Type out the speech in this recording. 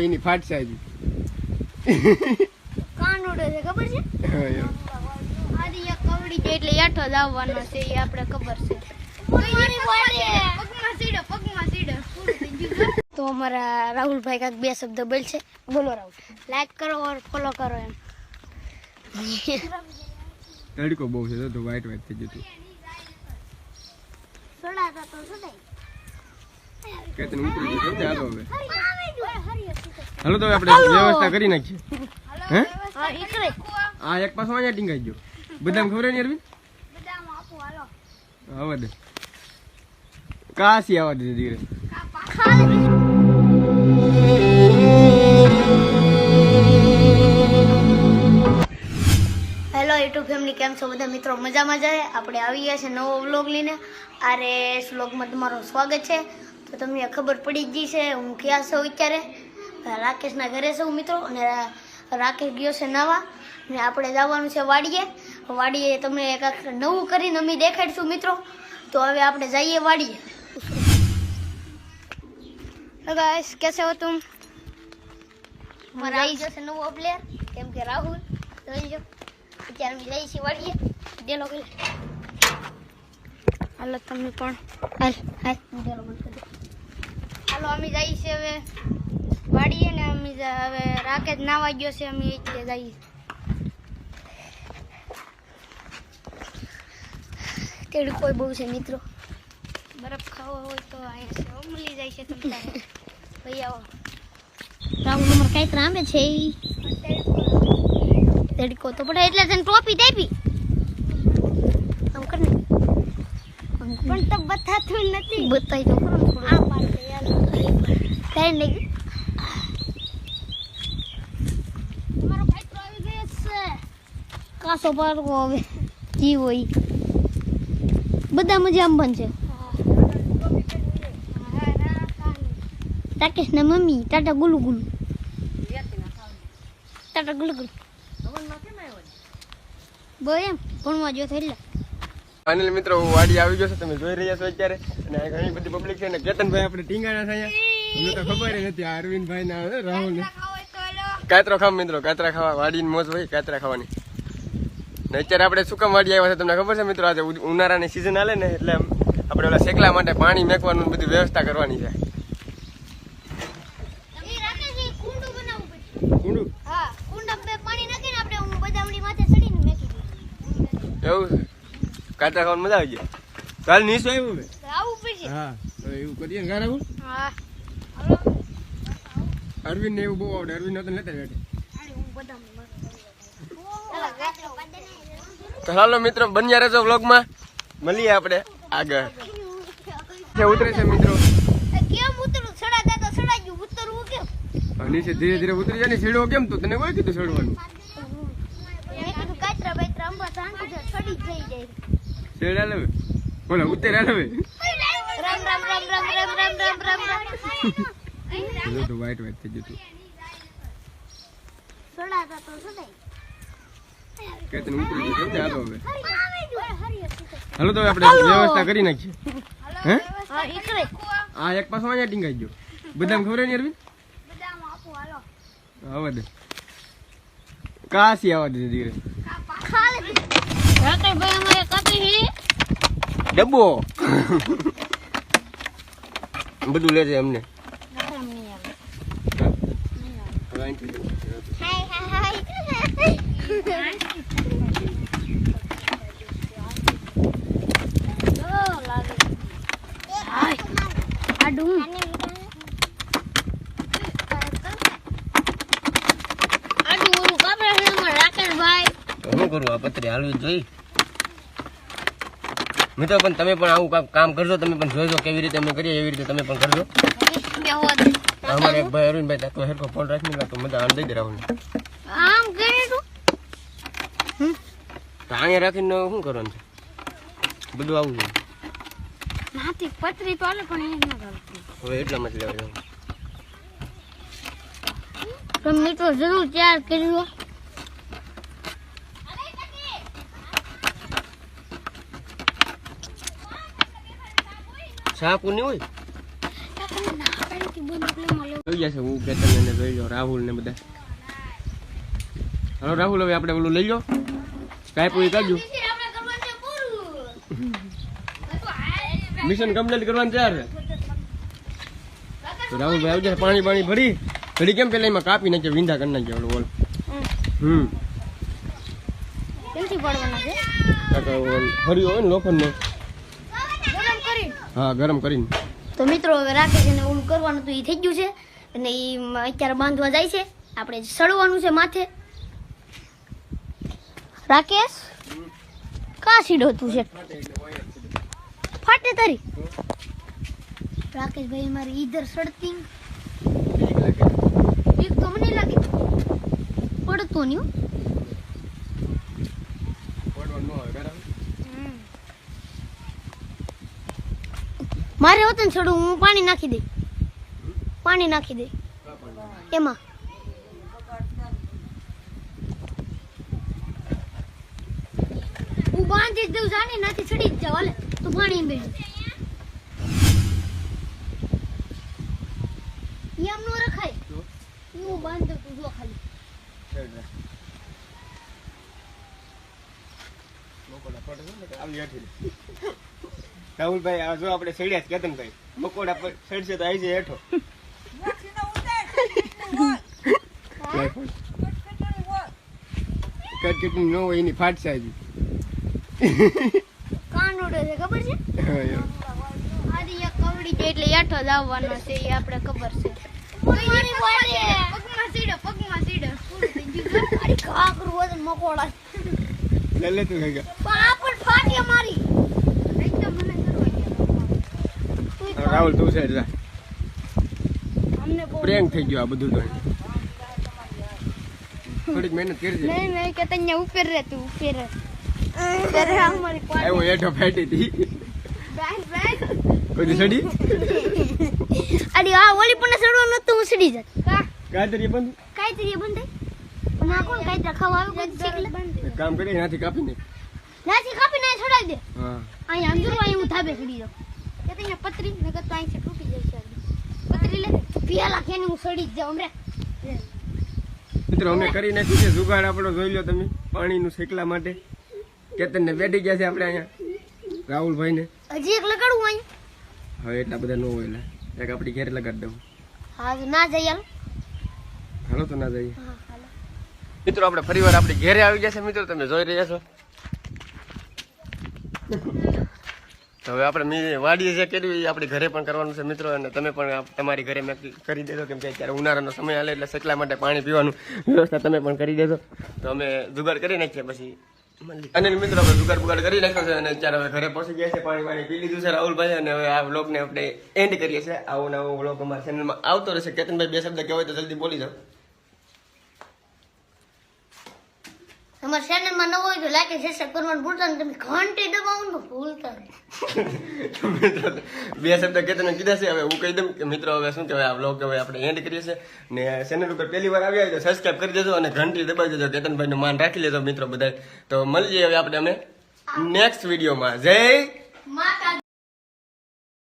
એની ફાટશે સાહેબ કાન ઉડે છે ખબર છે? આરી એક કવડી છે એટલે યાઠો જ આવવાનો છે એ આપણે ખબર છે. પગમાં સીડો સીડો. તો અમારા રાહુલભાઈ કાંક બે શબ્દ બોલ છે બોલો રાહુલ. લાઈક કરો ઓર ફોલો કરો એમ. તડકો બહુ છે તો વાઈટ વાઈટ થઈ જતું સડાતા તો સડાય કે તને ઉતરી ગયું કેમ હાલો હવે. હાલો તો આપણે વ્યવસ્થા કરી નાખીએ. હે? હા એક પાછો અહીંયા ટીંગાઈ ગયો. બધાને ખબર નહીં અરવિંદ? બદામ આપો હાલો આવવા દે. કાશી આવવા દે ધીરે હેલો યુટ્યુબ ફેમિલી કેમ છો બધા? મિત્રો મજામાં જાય આપણે આવી ગયા છે નવો વ્લોગ લઈને. આરે વ્લોગમાં તમારું સ્વાગત છે. તો તમને ખબર પડી જ ગઈ છે હું ક્યાં છું અત્યારે? રાકેશના ઘરે છું મિત્રો, અને રાકેશ ગયો છે નવા અને આપણે જવાનું છે વાડીએ. વાડીએ તમને આખું નવું કરીને અમે દેખાડીશું મિત્રો. તો હવે આપણે જઈએ વાડીએ. ગાઈસ કેસે હો તું મારા આવી જશે નવો પ્લેયર કેમ કે રાહુલ, જોઈ લો અત્યારે અમે જઈએ છીએ વાડીએ. ડેલો કરી હાલો, તમે પણ. હાલ હાલ ડેલો બંધ હાલો અમે જઈએ છીએ હવે વાડીએ ને અમે હવે રાકેશ નાવા ગયો છે અમે એટલે જઈએ. તેડું કોઈ બહુ છે મિત્રો. બરફ ખાવો હોય તો અહીંયા છે ઉમલી જાય છે તમને. ભાઈ આવો. રાઉન્ડ અમારે કઈ ત્રાંબે છે તડકો. તો પડે એટલે તને ટોપી દેપી આમ કર ને પણ તો બતાતું નથી. બતાઈ તો ખરો આ પાડે કઈ નહીં. તમારો ભાઈ તો આવી ગયો છે. કાસો પર હવે. જી હોય. બધા મજામાં બનશે. રાકેશ ને મમ્મી ટાટા ગુલુ ગુલુ. ટાટા ગુલુ ગુલુ. બો એમ ભણવા જો એટલે. અનિલ મિત્રો વાડી આવી ગયો છે. તમે જોઈ રહ્યા છો અત્યારે. અને આ ઘણી બધી પબ્લિક છે અને કેતનભાઈ આપણે ઢીંગાણા થયા. અહીંયા તો ખબર નથી અરવિંદભાઈ ના રાહુલ કાતરા ખાવ મિત્રો કાતરા ખાવા. વાડીની મોજ હોય કાતરા ખાવાની. ને અત્યારે આપણે સુકમ વાડી આવ્યા છે તમને ખબર છે મિત્રો? આજે ઉનાળાની સિઝન આલે ને એટલે આપણે ઓલા શેકલા માટે પાણી મેકવાનું બધી વ્યવસ્થા કરવાની છે. કુંડું એવું? કાતરા ખાવાની મજા આવી જાય. કાલ નીસો આવ્યું હવે આવું પડશે હા એવું કરીએ ને હા. અરવિંદ ને એવું બહુ આવડે. અરવિંદ નતો લેતા બેઠે હાલો મિત્રો બન્યા રહેજો વ્લોગમાં. મળીએ આપણે આગળ. ઉતરે છે મિત્રો? કેમ ઉતરું? સડાતા તો સડાઈ ઉતરવું કેમ? નીચે ધીરે ધીરે ઉતરી જાય ને છેડો કેમ તું? તને કોઈ કીધું છેડવાનું મેં કીધું કાતરા બાતરા અંબા તાંકુ છે સડી જ થઈ જાય છેડા લેવે બોલો ઉતરે લેવે રમ રમ રમ રમ રમ રમ રમ રમ રમ જો તો વાઈટ વાઈટ થઈ જતું સડાતા તો સડાઈ કે તને ઉતરી ગયું ને હાલો હવે. હાલો તો આપણે વ્યવસ્થા કરી નાખીએ. હે? હા આ એક પાછો અહીંયા ટીંગાઈ ગયો. બધાને ખબર નહીં અરવિંદ? બદામ આપો હાલો આવવા દે કાશી. આવવા દે ધીરે ભાઈ અમારે કતી ડબ્બો બધું લેજે અમને શું કરું આ પત્રી હાલવી જોઈ મિત્રો પણ તમે પણ આવું કામ કરજો તમે પણ જોજો કેવી રીતે અમે કરીએ એવી રીતે તમે પણ કરજો. અમારે એક ભાઈ અરવિંદભાઈ તો હેરકો ફોન રાખી તો મજા આમ દઈ દે રાહુલ આમ કરે તો? અહીંયા રાખીને શું કરવાનું છે? બધું આવું છે. નાથી પતરી તો આલે પણ એ ના ચાલતું હવે એટલામાં જ લેવા જવાનું. તમે મિત્રો જરૂર તૈયાર કરજો શાકુ નહીં હોય? ના હું કેતન ને જોઈ રાહુલ ને બધા. હાલો રાહુલ હવે આપણે ઓલું લઈ લો. કાંઈ પૂરી કરજો. મિશન કમ્પ્લીટ કરવાનું ચાર તો રાહુલ ભાઈ જશે પાણી પાણી ભરી. ઘડી કેમ પેલા એમાં કાપી નાખે વિંધા કરી નાખે ઓલું ઓલ. હમ. છે? હરિયો હોય ને લોખંડનો. ગરમ કરી હા ગરમ કરીને. તો મિત્રો હવે રાકેશ ને ઓલું કરવાનું તો એ થઈ ગયું છે. અને એ અત્યારે બાંધવા જાય છે. આપણે સડવાનું છે માથે. રાકેશ કા સીડો તું છે? ફાટે તારી. રાકેશભાઈ મારી ઈધર સડતી બીક તો મને લાગે. પડતો નહીં હો. મારે વતન છોડું, હું પાણી નાખી દઈ. પાણી નાખી દઈ. એમાં. હું બાંધી દઉં જાણી નાથી ચડી જ જાવ, હાલે. તું પાણી બે એમ નો રખાય. હું બાંધ તું, જો ખાલી. રાહુલભાઈ આ જો આપણે સડ્યા છે કેતનભાઈ મકોડા પર સડશે તો આવી જાય હેઠો. કટ કેટલી ન હોય એની ફાટશે હજી કાન ઉડે છે ખબર છે? આજે એક કવડી છે એટલે હેઠો જ આવવાનો છે એ આપણે ખબર છે. પગમાં સીડો પગમાં સીડો અરે કાકરું વજન મકોડા. લે લે તું ગયા પણ આ પણ ફાટી મારી એકદમ મને હવે રાહુલ તું સાઈડ જા. અમને બહુ પ્રેંગ થઈ ગયો આ બધું તો. થોડીક મહેનત કરજે નહીં નહીં કે તને ઉપર રહે તું ઉપર રહે ત્યારે અમારી આવ્યો હેઠો ફાટી હતી. કોઈ સડી? અરે આ ઓલી પણ સડવાનું નતું હું સડી જાત. ગાજરી બંધ? કાયતરી બંધ ના કોણ કાઈ ખાવા આવે કોઈ શીખ કામ કરી નાથી કાપી ને નાથી કાપી ને છોડાવી દે. હા. અહીંયા અંદર અહીં હું થાબે સડી જાઉં. કે તને પતરી નગર તો અહીં છે તૂટી જશે પતરી લે પિયાલા કેની હું સડી જ જાઉં રે મિત્રો અમે કરી નાખ્યું છે જુગાડ આપણો જોઈ લો તમે પાણીનું શેકલા માટે. કેતનને બેઠી ગયા છે આપણે અહીંયા રાહુલભાઈને. હજી એક લગાડું અહીં. હવે એટલા બધા ન હોય એટલે એક આપણી ઘેર લગાડી દઉં. હા ના જઈ હાલ. હાલો તો ના જઈએ. હા હાલો. મિત્રો આપણે ફરીવાર આપણી ઘેરે આવી ગયા છે મિત્રો તમે જોઈ રહ્યા છો. તો હવે આપણે વાડીએ જે કર્યું, એ આપણે ઘરે પણ કરવાનું છે મિત્રો, અને તમે પણ તમારી ઘરે મેં કરી દેજો કેમ કે અત્યારે ઉનાળાનો સમય હાલે, એટલે સકલા માટે પાણી પીવાનું વ્યવસ્થા તમે પણ કરી દેજો. તો અમે જુગાડ કરી નાખીએ પછી. અને મિત્રો આપણે જુગાડ બુગાડ કરી નાખ્યો છે, અને અત્યારે હવે ઘરે પહોંચી ગયા છે, પાણી પાણી પી લીધું છે રાહુલભાઈ, અને હવે આ વ્લોગને આપણે એન્ડ કરીએ છીએ. આવો નવો વ્લોગ અમારા ચેનલમાં આવતો રહેશે. કેતનભાઈ, બે શબ્દ કહેવાય તો જલ્દી બોલી જાઓ. તમારા ચેનલમાં ન હોય તો લાઈક અને સબસ્ક્રાઇબ કરવાનું ભૂલતા નહીં. તમે ઘંટી દબાવવાનું ભૂલતા નહીં. મિત્રો, બે શબ્દ કેતને કીધા છે. હવે હું કહી દઉં કે મિત્રો હવે શું કહેવાય આ બ્લોગ હવે આપણે એન્ડ કરીએ છીએ. ને ચેનલ ઉપર પહેલી વાર આવ્યા તો સબસ્ક્રાઇબ કરી દેજો અને ઘંટી દબાવી દેજો. કેતનભાઈનું માન રાખી લેજો મિત્રો બધા તો મળીએ હવે આપણે અમે નેક્સ્ટ વિડીયોમાં જય માતા